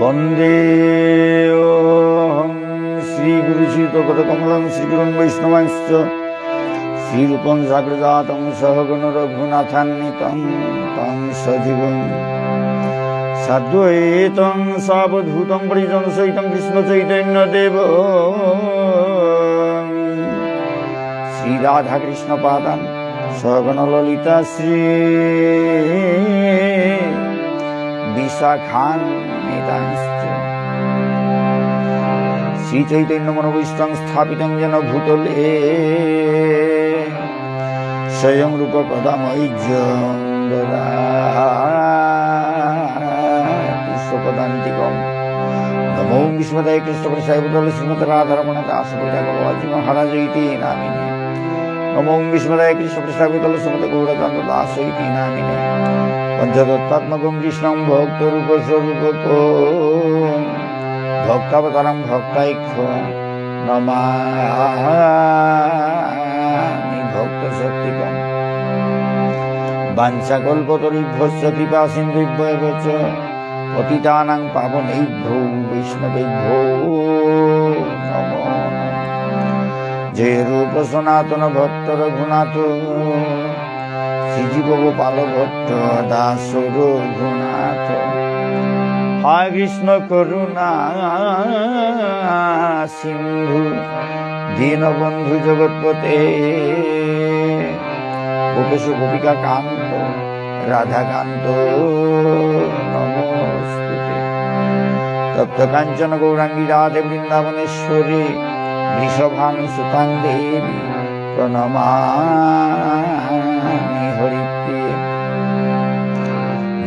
বন্দে শ্রীগুরুচিতকমলং শ্রীগুরুন বৈষ্ণবাংশ্চ। শ্রীরূপং জাগ্রজাতং সহগণ রঘুনাথান্বিতং তং সজীবং। সাদ্বৈতং সাবধূতং পরিজন সহিতং কৃষ্ণ চৈতন্য দেব। শ্রী রাধা কৃষ্ণ পাদান সগণ ললিতা শ্রী। বিশাখান নিতাংশ্চ শ্রী চৈতন্য মনোবিষ্টং স্থাপিতং যেন ভূতলে। স্বয়ং রূপ পদামৈজ কৃষ্ণপদান্তিকম। নমো বিষ্ণুদায় কৃষ্ণপ্রসায় শ্রীমত রাধারমণ দাস পূজা ভগবাজি মহারাজ ইতি নামিনী। নমো বিষ্ণুদায় কৃষ্ণপ্রসায় বুতল শ্রীমত গৌরচন্দ্র দাস ইতি পঞ্চদত্তাত্মকম কৃষ্ণং ভক্তরূপ স্বরূপ ভক্তাবতারম ভক্তাইক্ষ নমামি ভক্ত শক্তিকম বাঞ্ছাকল্পতরিভ্যস্য কৃপা সিন্ধুভ্যেব পতিতানাং পাবনৈভ্যো বৈষ্ণবেভ্যো নমো। যে রূপ সনাতন ভক্ত রঘুনাথ শ্রীজীব গোপাল ভট্ট দাস রঘুনাথ। হায় কৃষ্ণ করুণা, সিন্ধু, দীনবন্ধু জগৎপতে গোপেশ গোপিকা কান্ত রাধাকান্ত নমস্তুতে। তপ্ত কাঞ্চন গৌরাঙ্গী রাধে বৃন্দাবনেশ্বরী। বৃষভানু সুতাং দেবী প্রণমামি হরিপ্রিয়ে।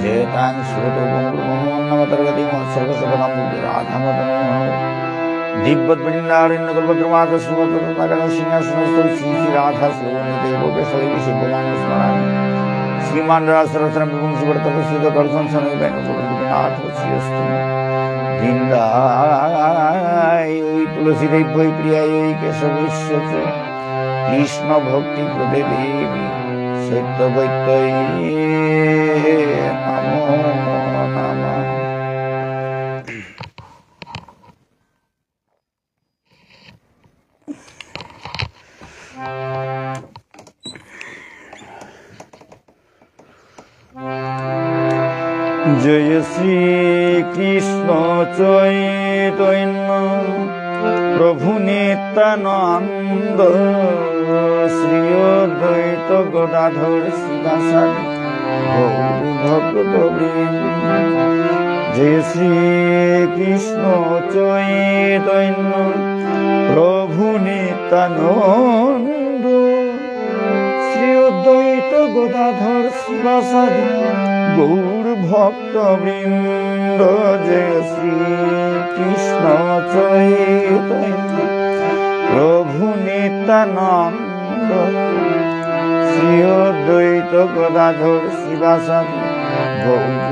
জয়তাং শ্রুত গঙ্গুর্মন্নমতর্গতি মৎসর্গসপদাম বুদ্ধি রাধামতন দিব্যবৃন্দারণ্য কল্পদ্রমাদ সুভদ্রনাগণ সিংহাসনস্থল শ্রী শ্রী রাধা শ্রবণী দেব বেশরী শিবগান স্মরণ শ্রীমান রাসরথন বিপুং সুব্রত প্রসিদ্ধ দর্শন শনি বেন নাথ শ্রীস্তু তুলসী দেব বই প্রিয়ায় ওই কেশব কৃষ্ণ ভক্তি প্রদে দেবী, সত্য জয় শ্রী কৃষ্ণ চৈতন্য প্রভু নিত্যানন্দ শ্রী অদ্বৈত গদাধর শিবাসাদি ভক্ত জয় শ্রী কৃষ্ণ চৈতন্য, প্রভু নিত্যানন্দ শ্রী অদ্বৈত গদাধর শিবাসাদি গৌর ভক্ত বৃন্দ জয় শ্রী কৃষ্ণ চৈতন্য প্রভু নিত্যানন্দ শ্রী দ্বৈত গদাধর ভক্ত গৌর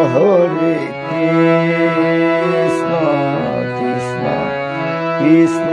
কৃষ্ণ হরে কৃষ্ণ কৃষ্ণ কৃষ্ণ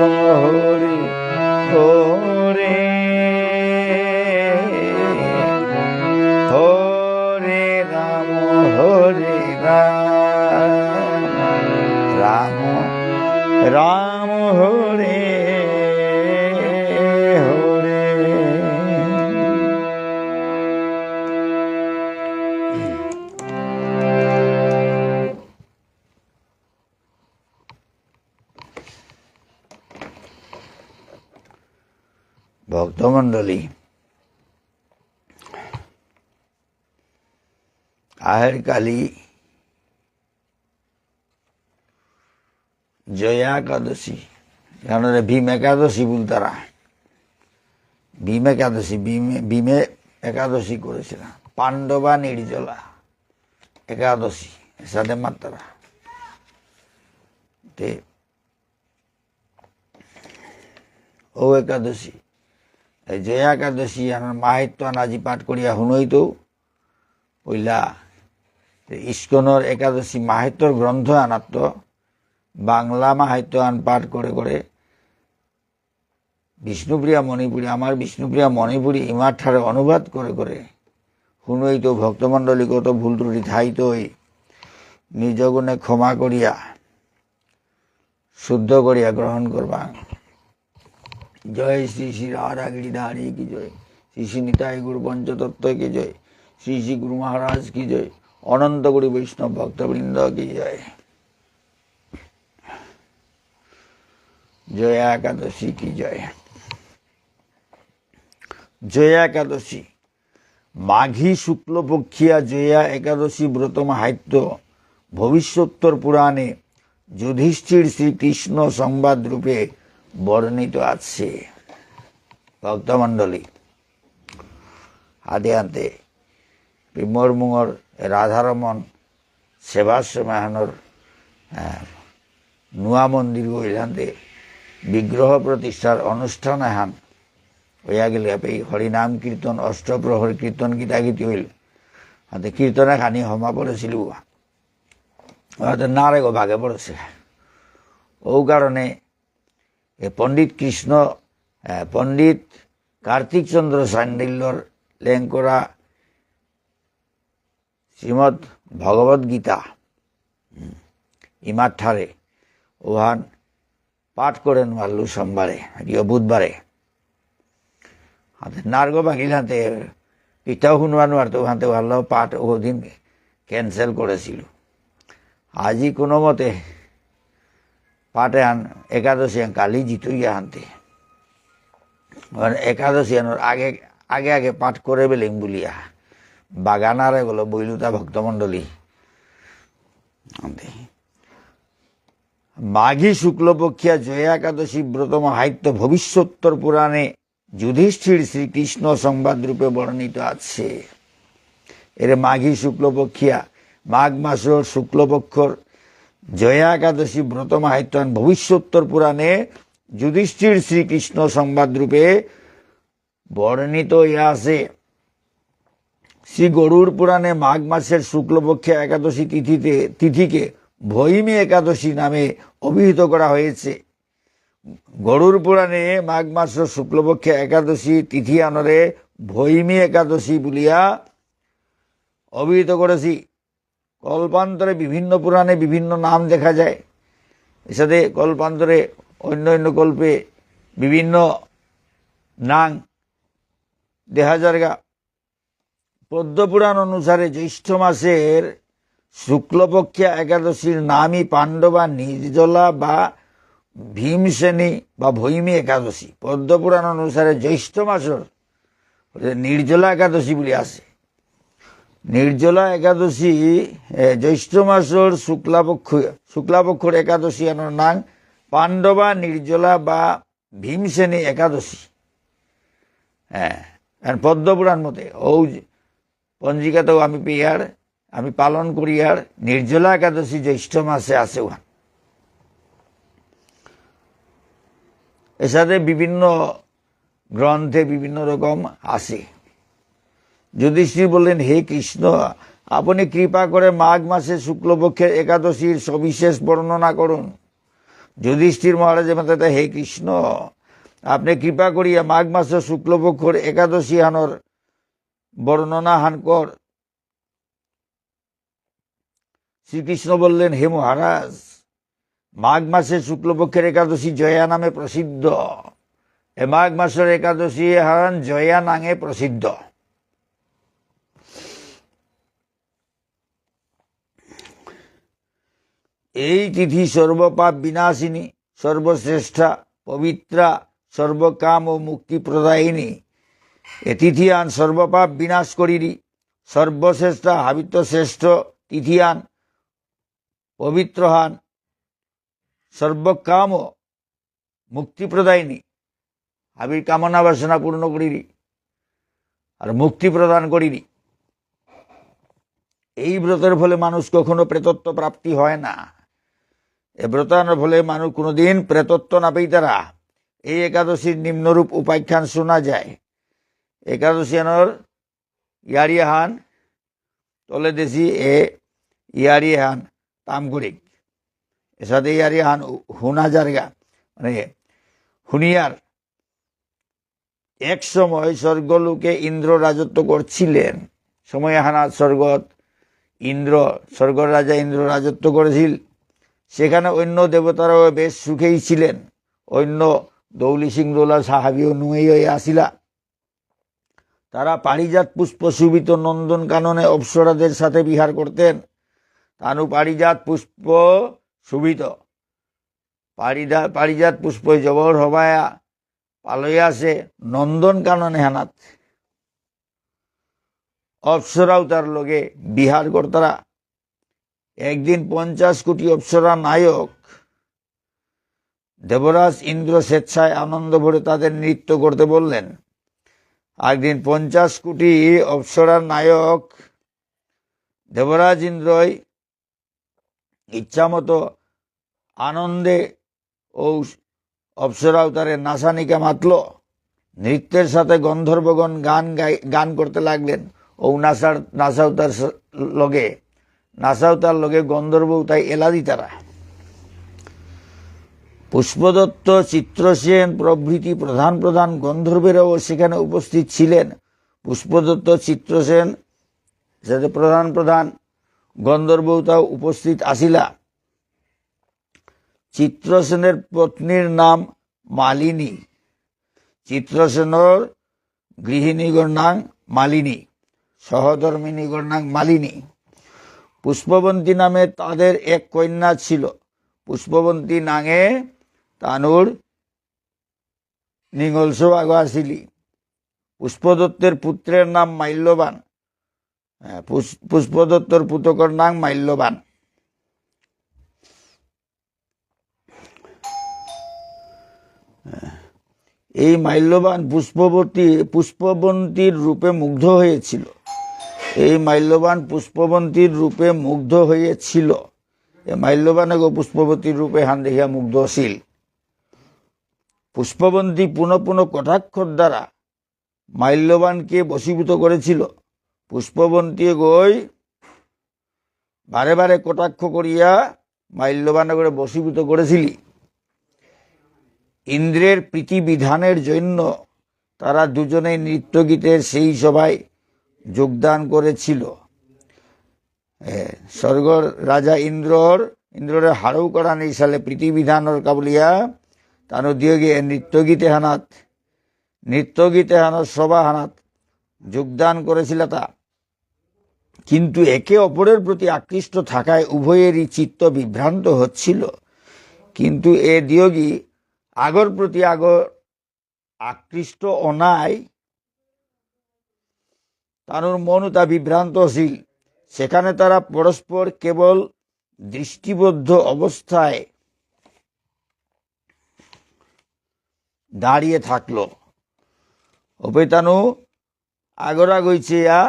কৃষ্ণ ভক্তমণ্ডলী আহের কালী জয়া একাদশী এখানে ভীম একাদশী বল তারা। ভীম একাদশী, ভীমে ভীমে একাদশী করেছিলাম পাণ্ডবা নির্জলা একাদশী সাথে মাত্রা। ও একাদশী। এই জয়া একাদশী আমার মাহিত্য আজি পাঠ করিয়া শুনইত। পইলা ইস্কনের একাদশী মাহিত্যর গ্রন্থ আনাত্ম বাংলা মাহাত্য আন পাঠ করে করে বিষ্ণুপ্রিয়া মণিপুরী, আমার বিষ্ণুপ্রিয়া মণিপুরী ইমার ঠারে অনুবাদ করে করে শুনই তো ভক্তমণ্ডলী কত ভুল ত্রুটি থাইতই, নিজ গুণে ক্ষমা করিয়া, শুদ্ধ করিয়া গ্রহণ করবা। জয় শ্রী শ্রী রাধা গিরিধারী কি জয়? শ্রী শ্রী নিতাই গুরু পঞ্চতত্ত্ব কি জয়? শ্রী শ্রী গুরু মহারাজ কি জয়? অনন্ত গুরু বৈষ্ণব ভক্তবৃন্দ কি জয়? জয়া একাদশী কি জয়? জয়া একাদশী। মাঘী শুক্লপক্ষিয়া জয়া একাদশী ব্রত মাহাত্য ভবিষ্যোত্তর পুরাণে যুধিষ্ঠির শ্রীকৃষ্ণ সংবাদ রূপে বর্ণিত আছে। ভক্তমণ্ডলী আদে আন্তে বিমরমুঙর রাধারমন সেবাশ্রমায়নর নূয়া মন্দির গইলান্তে বিগ্রহ প্রতিষ্ঠার অনুষ্ঠান এহান। হইয়া গেলে এই হরিনাম কীর্তন, অষ্টপ্রহর কীর্তন গীতা গীতি হইল। হাতে কীর্তনে খানি হমা পড়েছিল হয়তো নারেগো ভাগে পড়েছে। ও কারণে পণ্ডিত কৃষ্ণ পণ্ডিত কার্তিক চন্দ্র সান্ডিল্যর লেং করা শ্রীমৎ ভগবত গীতা হুম, ইমার ঠারে ওহান পাঠ করেন মাল্লু সোমবারে আজকে বুধবারে। নার্গ ভাঙিল হাতে পিঠাও শুনবানো আর তো ভালো পাঠ ওদিন ক্যান্সেল করেছিল। আজি কোনো মতে আন একাদশী কালি জিতুইয়া আনতে মানে একাদশী আনোর আগে আগে আগে পাঠ করে বেলিং বলিয়া। বাগানারে গেল, বৈলুতা ভক্তমণ্ডলী। মাঘী শুক্লপক্ষিয়া জয়া একাদশী ব্রত মাহাত্য ভবিষ্যোত্তর পুরাণে যুধিষ্ঠির শ্রীকৃষ্ণ সংবাদ রূপে বর্ণিত আছে। এর মাঘী শুক্লপক্ষিয়া, মাঘ মাসর শুক্লপক্ষর জয়া একাদশী ব্রত মাহাত্যান ভবিষ্যোত্তর পুরাণে যুধিষ্ঠির শ্রীকৃষ্ণ সংবাদ রূপে বর্ণিত আছে। শ্রী গরুর পুরাণে মাঘ মাসের শুক্লপক্ষে একাদশী তিথিতে, তিথিকে ভৈমী একাদশী নামে অভিহিত করা হয়েছে। গরুর পুরাণে মাঘ মাসের শুক্লপক্ষে একাদশী তিথি আনরে ভৈমী একাদশী বলিয়া অভিহিত করেছি। কল্পান্তরে বিভিন্ন পুরাণে বিভিন্ন নাম দেখা যায়। এর সাথে কল্পান্তরে অন্য অন্য কল্পে বিভিন্ন নাং দেখা যায়গা পদ্মপুরাণ অনুসারে জ্যৈষ্ঠ মাসের শুক্লপক্ষে একাদশীর নামই পাণ্ডবা নির্জলা বা ভীমসেনী বা ভৈমী একাদশী। পদ্মপুরাণ অনুসারে জ্যৈষ্ঠ মাসের নির্জলা একাদশী বলে আছে। নির্জলা একাদশী জ্যৈষ্ঠ মাসের শুক্লাপক্ষ, শুক্লাপক্ষর একাদশী আনার নাম পাণ্ডবা, নির্জলা বা ভীমসেনী একাদশী। হ্যাঁ পদ্মপুরাণ মতে ও পঞ্জিকাতেও আমি পেয়ার, আমি পালন করি আর নির্জলা একাদশী জ্যৈষ্ঠ মাসে আছে ওখান এর সাথে বিভিন্ন গ্রন্থে বিভিন্ন রকম আছে যুধিষ্ঠির বললেন, হে কৃষ্ণ, আপনি কৃপা করে মাঘ মাসে শুক্লপক্ষের একাদশীর সবিশেষ বর্ণনা করুন। যুধিষ্ঠির মহারাজের মাথাতে হে কৃষ্ণ, আপনি কৃপা করিয়া মাঘ মাসে শুক্লপক্ষর একাদশী হানর বর্ণনা হান কর। শ্রীকৃষ্ণ বললেন, হে মহারাজ, মাঘ মাসে শুক্লপক্ষের একাদশী জয়া নামে প্রসিদ্ধ। এ মাঘ মাসের একাদশী হান জয়া নামে প্রসিদ্ধ। এই তিথি সর্বপাপ বিনাশিনী, সর্বশ্রেষ্ঠা, পবিত্রা, সর্বকাম ও মুক্তি প্রদায়িনী এ তিথিয়ান সর্বপাপ বিনাশ করিরি। সর্বশ্রেষ্ঠা হাবিত্য শ্রেষ্ঠ তিথিয়ান, পবিত্রহান, সর্বকাম ও মুক্তি প্রদায়িনী হাবির কামনা বাসনা পূর্ণ করিরি আর মুক্তি প্রদান করিরি। এই ব্রতের ফলে মানুষ কখনো প্রেতত্ব প্রাপ্তি হয় না। এ ব্রতানোর ফলে মানুষ কোনোদিন প্রেতত্ব না পেই তারা এই একাদশীর নিম্নরূপ উপাখ্যান শোনা যায়। একাদশী আনর ইয়ারিয়া হান তলে দেশি এ ইয়ারিয়া হান তামগুড়িক এর সাথে ইয়ারিয়া হান হুনা জারগা মানে হুনিয়ার এক সময় স্বর্গলোকে ইন্দ্র রাজত্ব করছিলেন সময় হানা স্বর্গত ইন্দ্র স্বর্গর রাজা ইন্দ্র রাজত্ব করেছিল সেখানে অন্য দেবতারাও বেশ সুখেই ছিলেন। অন্য দৌলি সিং দোলা সাহাবিও নুয়েই হয়ে আসিলা। তারা পারিজাত পুষ্প সুবিত নন্দন কাননে অপ্সরাদের সাথে বিহার করতেন। তানু পারিজাত পুষ্প সুবিত। পারিদা, পারিজাত পুষ্প জবর হবায়া পালয়াসে নন্দন কাননে হানাত। অপ্সরাও তার লগে বিহার কর্তারা একদিন পঞ্চাশ কোটি অপ্সরা নায়ক দেবরাজ ইন্দ্র স্বেচ্ছায় আনন্দ ভরে তাদের নৃত্য করতে বললেন, একদিন পঞ্চাশ কোটি অপ্সরার নায়ক দেবরাজ ইন্দ্রই ইচ্ছামতো আনন্দে ও অপ্সরা তারে নাসানিকা মাতল। নৃত্যের সাথে গন্ধর্বগণ গান গাই, গান করতে লাগলেন। ও নাসার নাসাও তার লগে নাসাও তার লগে গন্ধর্ব তাই এলাদি তারা। পুষ্পদত্ত, চিত্রসেন, প্রভৃতি প্রধান প্রধান গন্ধর্বেরাও সেখানে উপস্থিত ছিলেন। পুষ্পদত্ত, চিত্রসেন সাথে প্রধান প্রধান গন্ধর্বতাও উপস্থিত আসিলা। চিত্রসেনের পত্নীর নাম মালিনী। চিত্রসেনর গৃহিণীগর নাম মালিনী। সহধর্মিনীগর নাম মালিনী। পুষ্পবন্তী নামে তাদের এক কন্যা ছিল। পুষ্পবন্তী নাঙে তানুর নিঙ্গলস আগ আসিলি পুষ্পদত্তের পুত্রের নাম মাল্যবান। হ্যাঁ, পুষ- পুষ্পদত্তর পুতকর নাম মাল্যবান। হ্যাঁ, এই মাল্যবান পুষ্পবতী পুষ্পবন্তীর রূপে মুগ্ধ হয়েছিল। এই মাল্যবান পুষ্পবন্তীর রূপে মুগ্ধ হয়েছিল। এই মাল্যবান গো পুষ্পবতীর রূপে হান দেখিয়া মুগ্ধশীল পুষ্পবন্তী পুনঃ পুনঃ কটাক্ষর দ্বারা মাল্যবানকে বশীভূত করেছিল। পুষ্পবন্তী গই বারে বারে কটাক্ষ করিয়া মাল্যবান করে বশীভূত করেছিলি। ইন্দ্রের প্রীতিবিধানের জন্য তারা দুজনেই নৃত্যগীতের সেই সভায় যোগদান করেছিল। এ, স্বর্গর রাজা ইন্দ্রর ইন্দ্রের হারৌ করা নেই সালে প্রীতিবিধানর কাবলিয়া তানো দিয়ে গিয়ে নৃত্যগীতে হানাত নৃত্যগীতে হানাত সভা হানাত যোগদান করেছিল তা। কিন্তু একে অপরের প্রতি আকৃষ্ট থাকায় উভয়েরই চিত্ত বিভ্রান্ত হচ্ছিল। কিন্তু এ দিয়োগী আগর প্রতি আগর আকৃষ্ট অনায় তানুর মনও তা বিভ্রান্তশীল সেখানে তারা পরস্পর কেবল দৃষ্টিবদ্ধ অবস্থায় দাঁড়িয়ে থাকল। অপেতানু আগরা গইছে ইয়া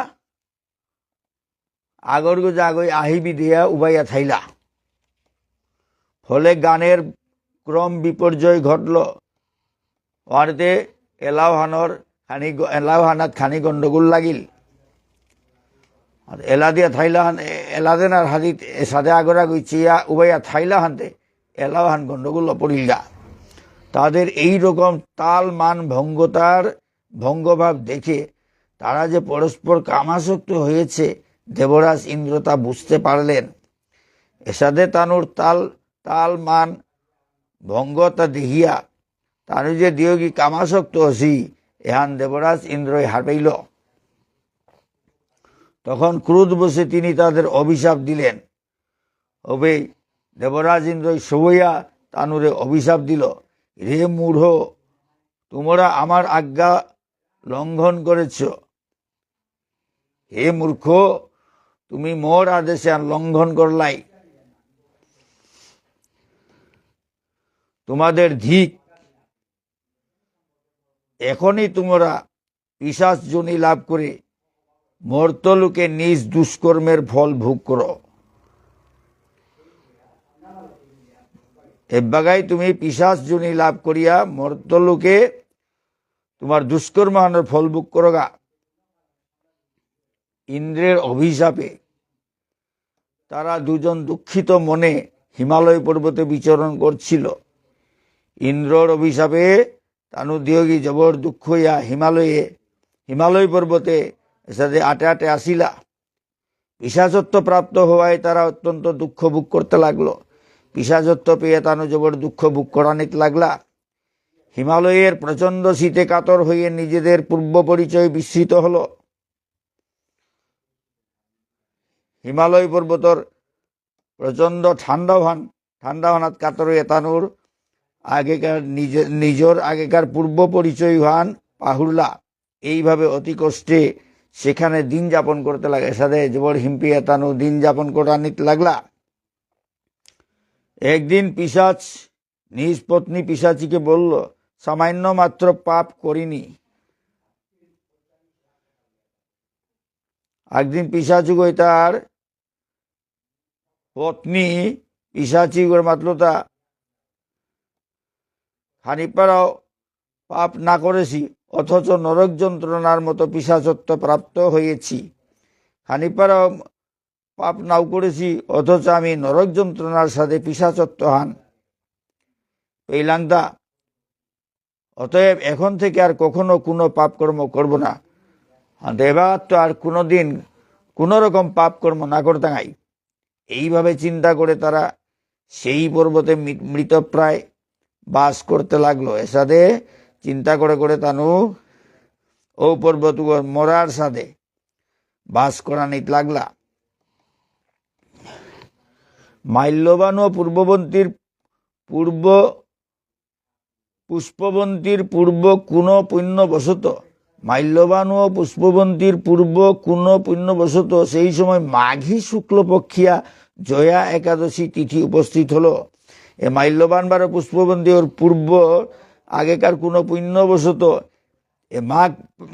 আগর গো জাগই আহিবি দিয়া উবাইয়া থাইলা। ফলে গানের ক্রম বিপর্যয় ঘটল। ওয়ারতে এলাওহানর খানি এলাওহানাত খানি গন্ডগোল লাগিল। আর এলা দিয়া থাইলাহান এলাদেন আর হাদিত সাদে আগরা গুইছিয়া উবাইয়া থাইলাহানতে এলাওহান গন্ডগোল পড়িল গা তাদের এই রকম তাল মান ভঙ্গতার ভঙ্গভাব দেখে তারা যে পরস্পর কামাসক্ত হয়েছে, দেবরাজ ইন্দ্র তা বুঝতে পারলেন। এসাদে তানুর তাল তাল মান ভঙ্গতা দেখিয়া তানু যে দিয়োগী কামাসক্ত হসি, এহান দেবরাজ ইন্দ্রই হাঁটাইল তখন ক্রোধ বসে তিনি তাদের অভিশাপ দিলেন। হবে দেবরাজ ইন্দ্রই সবইয়া তানুরে অভিশাপ দিল রে মূঢ়, তোমরা আমার আজ্ঞা লঙ্ঘন করেছ। হে মূর্খ, তুমি মোর আদেশে আর লঙ্ঘন করলাই। তোমাদের ধিক, এখনই তোমরা পিসাস জনি লাভ করে মর্তলোকে নিজ দুষ্কর্মের ফল ভোগ করো। এবাগাই তুমি পিসাস জনি লাভ করিয়া মর্তলোকে তোমার দুষ্কর্মানের ফল ভোগ করোগা। ইন্দ্রের অভিশাপে তারা দুজন দুঃখিত মনে হিমালয় পর্বতে বিচরণ করছিল। ইন্দ্রর অভিশাপে তানু দিয়োগী জবর দুঃখ হইয়া হিমালয়ে, হিমালয় পর্বতে সাথে আটে আটে আসিলা। পিসাচত্ব প্রাপ্ত হওয়ায় তারা অত্যন্ত দুঃখ ভোগ করতে লাগল। পিসাচত্ব পেয়ে তানু জবর দুঃখ ভোগ করানিতে লাগলা। হিমালয়ের প্রচণ্ড শীতে কাতর হয়ে নিজেদের পূর্ব পরিচয় বিস্মৃত হলো। হিমালয় পর্বতর প্রচণ্ড ঠান্ডা ভান ভানাত কাতর হয়ে তানুর আগেকার নিজের নিজের আগেকার পূর্ব পরিচয় হান পাহুরলা এইভাবে অতি কষ্টে সেখানে দিন যাপন করতে লাগে। সাথে জবর হিম্পিয়া তানু দিন যাপন করানিত লাগলা। একদিন পিসাচ, নিজ পত্নী পিসাচিকে বলল, সামান্য মাত্র পাপ করিনি। একদিন পিসাচু গই তার পত্নী পিসাচি করে মাতলতা হানিপাড়াও পাপ না করেছি। অথচ নরক যন্ত্রণার মতো পিসাচত্ব প্রাপ্ত হয়েছি। হানিপাড়াও পাপ নাও করেছি, অথচ আমি নরক যন্ত্রণার সাথে পিসাচত্ব হান। পেইলাংদা অতএব এখন থেকে আর কখনো কোনো পাপকর্ম করব না। এবার তো আর কোনো দিন কোনো রকম পাপকর্ম না করতে নাই এইভাবে চিন্তা করে তারা সেই পর্বতে মৃতপ্রায় বাস করতে লাগল। এসাদে চিন্তা করে করে তানু, ও পর্বত মরার সাথে বাস করা নিত লাগলা। মাল্যবান ও পূর্ববন্তীর পূর্ব, পুষ্পবন্তীর পূর্ব কোন পুণ্যবশত মাল্যবান ও পুষ্পবন্তীর পূর্ব কোন পুণ্যবশত সেই সময় মাঘী শুক্লপক্ষিয়া জয়া একাদশী তিথি উপস্থিত হলো। এ মাল্যবান বারো পুষ্পবন্তী ওর পূর্ব আগেকার কোনো পুণ্যবশত এ মাঘ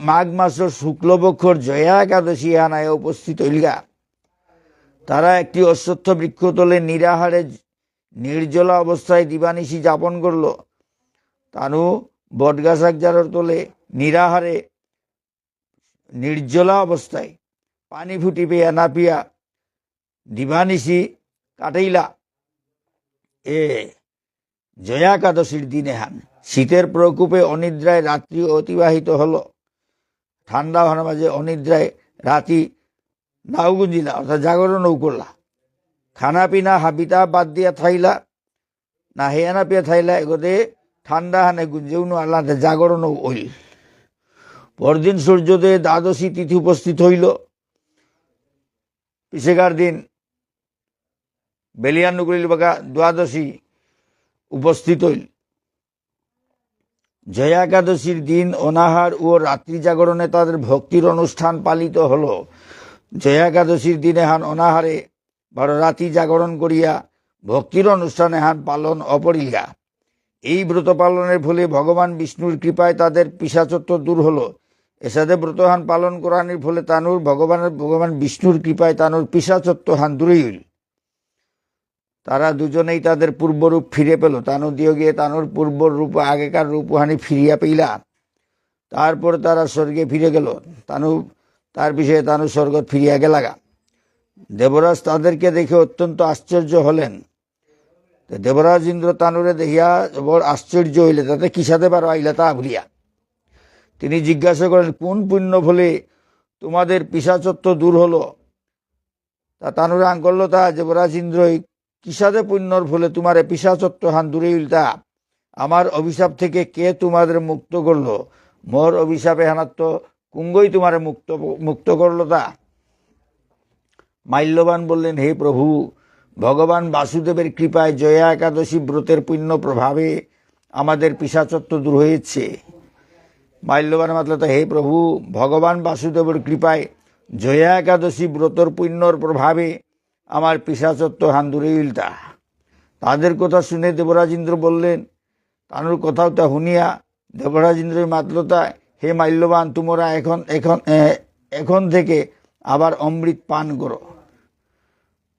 মাঘ মাসের শুক্লপক্ষর জয়া একাদশী আনায় উপস্থিত হইলগা। তারা একটি অশ্বত্থ বৃক্ষ তোলে নিরাহারে নির্জলা অবস্থায় দিবানিশি যাপন করল। তানু বটগাছ একজারের তোলে নিরাহারে নির্জলা অবস্থায় পানি ফুটি পেয়া না পিয়া দিবানিশি কাটাইলা। এ জয়া একাদশীর দিনে হান। শীতের প্রকোপে অনিদ্রায় রাত্রি অতিবাহিত হলো। ঠান্ডা হওয়ার মাঝে অনিদ্রায় রাতি নাও গুঞ্জিলা অর্থাৎ জাগরণও করলা খানা পিনা হাবিতা বাদ দিয়া থাইলা, না হেয়ানা পিয়া থাইলা, এগোতে ঠান্ডা হানে গুঞ্জেউনো আল্লাহ জাগরণও ওইল পরদিন সূর্যোদয়ে দ্বাদশী তিথি উপস্থিত হইল। পিছেকার দিন বেলিয়ানুকুলিল বাগা দ্বাদশী উপস্থিত হইল। জয়া একাদশীর দিন অনাহার ও রাত্রি জাগরণে তাদের ভক্তির অনুষ্ঠান পালিত হল। জয়া একাদশীর দিনে হান অনাহারে বড় রাতি জাগরণ করিয়া ভক্তির অনুষ্ঠানে হান পালন অপরিলা এই ব্রত পালনের ফলে ভগবান বিষ্ণুর কৃপায় তাদের পিসাচত্ব দূর হলো। এসাদে ব্রতহান পালন করানির ফলে তানুর ভগবানের, ভগবান বিষ্ণুর কৃপায় তানুর পিসাচত্ব হান দূরেই হইল। তারা দুজনেই তাদের পূর্বরূপ ফিরে পেল। তানু দিয়ে গিয়ে তানুর পূর্ব রূপ আগেকার রূপহানি ফিরিয়া পেইলা। তারপর তারা স্বর্গে ফিরে গেল। তানু, তার বিষয়ে তানু স্বর্গ ফিরিয়া গেলাগা। দেবরাজ তাদেরকে দেখে অত্যন্ত আশ্চর্য হলেন। দেবরাজ ইন্দ্র তানুরে দেখিয়া বড় আশ্চর্য হইলে তাতে কি সাথে পারো? আইলা তা ভুলিয়া তিনি জিজ্ঞাসা করেন, কোন পুণ্য ফলে তোমাদের পিসাচত্ব দূর হলো? তা তানুরে আং করল, তা দেবরাজ ইন্দ্র কিসাদে পুণ্যর ফলে তোমার পিসাচত্ব হান দূরে উল্টা। আমার অভিশাপ থেকে কে তোমাদের মুক্ত করল? মোর অভিশাপে হানাত্ম কুঙ্গই তোমার মুক্ত মুক্ত করল তা? মাল্যবান বললেন, হে প্রভু, ভগবান বাসুদেবের কৃপায় জয়া একাদশী ব্রতের পুণ্য প্রভাবে আমাদের পিসাচত্ব দূর হয়েছে। মাল্যবান মাতলে হে প্রভু, ভগবান বাসুদেবের কৃপায় জয়া একাদশী ব্রতর পুণ্যর প্রভাবে আমার পিসাচত্ব হান দূরে উল্টা। তাদের কথা শুনে দেবরাজেন্দ্র বললেন, তানুর কথাও তা শুনিয়া দেবরাজেন্দ্রের মাতলতা হে মাল্যবান, তোমরা এখন এখন এখন থেকে আবার অমৃত পান করো।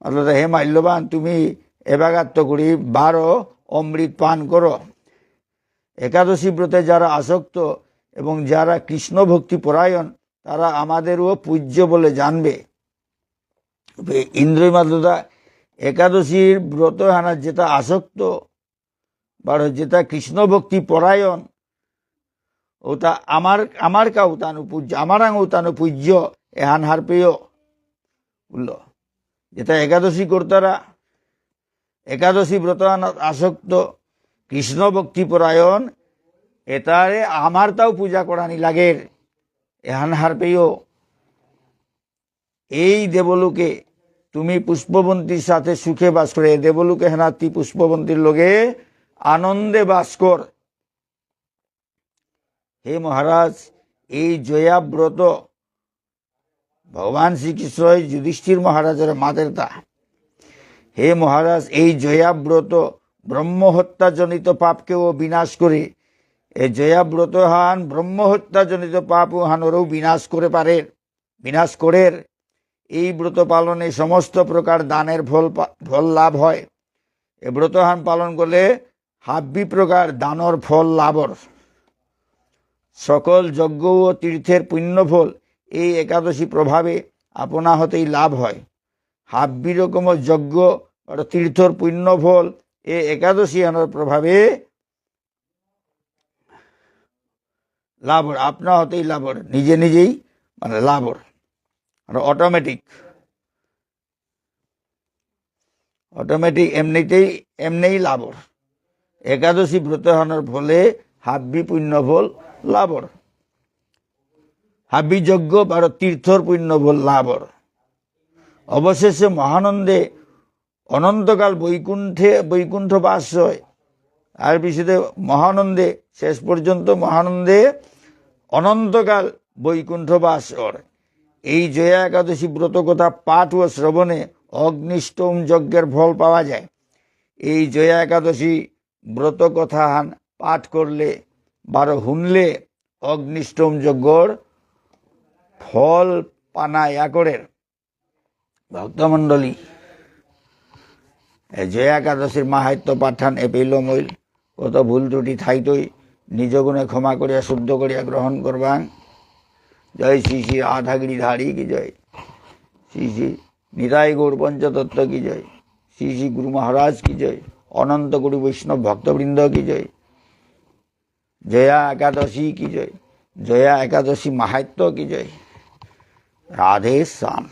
অর্থাৎ হে মাল্যবান, তুমি এবাগাত্ম করি, বারো অমৃত পান করো। একাদশী ব্রতে যারা আসক্ত এবং যারা কৃষ্ণ ভক্তি পরায়ণ, তারা আমাদেরও পূজ্য বলে জানবে। ইন্দ্রই মাতৃতা একাদশীর ব্রত হানা যেটা আসক্ত, বা যেটা কৃষ্ণ ভক্তি পরায়ণ, ওটা আমার আমার কাউ তানু পূজ্য আমার আঙু তানু পূজ্য এহান হার পেয়। বুঝলো যেটা একাদশী কর্তারা, একাদশী ব্রত আসক্ত কৃষ্ণ ভক্তি পরায়ণ, এটারে আমার তাও পূজা করানি লাগের, এহান হার পেয়। এই দেবলোকে তুমি পুষ্পবন্তীর সাথে সুখে বাস করে দেবলোকে হেনাতি পুষ্পবন্তীর লোকে আনন্দে বাস কর। হে মহারাজ, এই জয়াব্রত ভগবান শ্রীকৃষ্ণ যুধিষ্ঠির মহারাজের মাদের তা হে মহারাজ, এই জয়াব্রত ব্রহ্মহত্যাজনিত পাপকেও বিনাশ করে এই জয়াব্রত হান ব্রহ্মহত্যাজনিত পাপ হানরও বিনাশ করে পারে বিনাশ করের। এই ব্রত পালনে সমস্ত প্রকার দানের ফল ফল লাভ হয়। এ ব্রতহান পালন করলে হাব্বি প্রকার দানর ফল লাভর। সকল যজ্ঞ ও তীর্থের পুণ্যফল এই একাদশী প্রভাবে আপনা হতেই লাভ হয়। হাব্বি রকম যজ্ঞ তীর্থর পুণ্যফল এ একাদশী আনার প্রভাবে লাভর, আপনা হতেই লাভর, নিজে নিজেই মানে লাভর। আর অটোমেটিক অটোমেটিক এমনিতেই, এমনিই লাভর একাদশী ব্রত হওয়ার ফলে হাব্বি পুণ্যফল লাভর হাব্বি যজ্ঞ আর তীর্থর পুণ্যফল লাভর অবশেষে মহানন্দে অনন্তকাল বৈকুণ্ঠে বৈকুণ্ঠ বাস হয়। আর বিষয়ে মহানন্দে, শেষ পর্যন্ত মহানন্দে অনন্তকাল বৈকুণ্ঠ বাস করে এই জয়া একাদশী ব্রত কথা পাঠ ও শ্রবণে অগ্নিষ্টম যজ্ঞের ফল পাওয়া যায়। এই জয়া একাদশী ব্রত কথা পাঠ করলে বারো শুনলে অগ্নিষ্টম যজ্ঞর ফল পানা ইয়াকরের ভক্তমণ্ডলী জয়া একাদশীর মাহাত্য পাঠান এ পেল মইল। কত ভুল ত্রুটি থাইতই, নিজ গুণে ক্ষমা করিয়া শুদ্ধ করিয়া গ্রহণ করবাং। জয় শ্রী শ্রী আধাগিরিধারী কি জয়? শ্রী শ্রী নিতাই গৌর পঞ্চতত্ত্ব কি জয়? শ্রী শ্রী গুরু মহারাজ কি জয়? অনন্ত গুরু বৈষ্ণব ভক্তবৃন্দ কি জয়? জয়া একাদশী কি জয়? জয়া একাদশী মাহাত্য কি জয়? রাধে শ্যাম।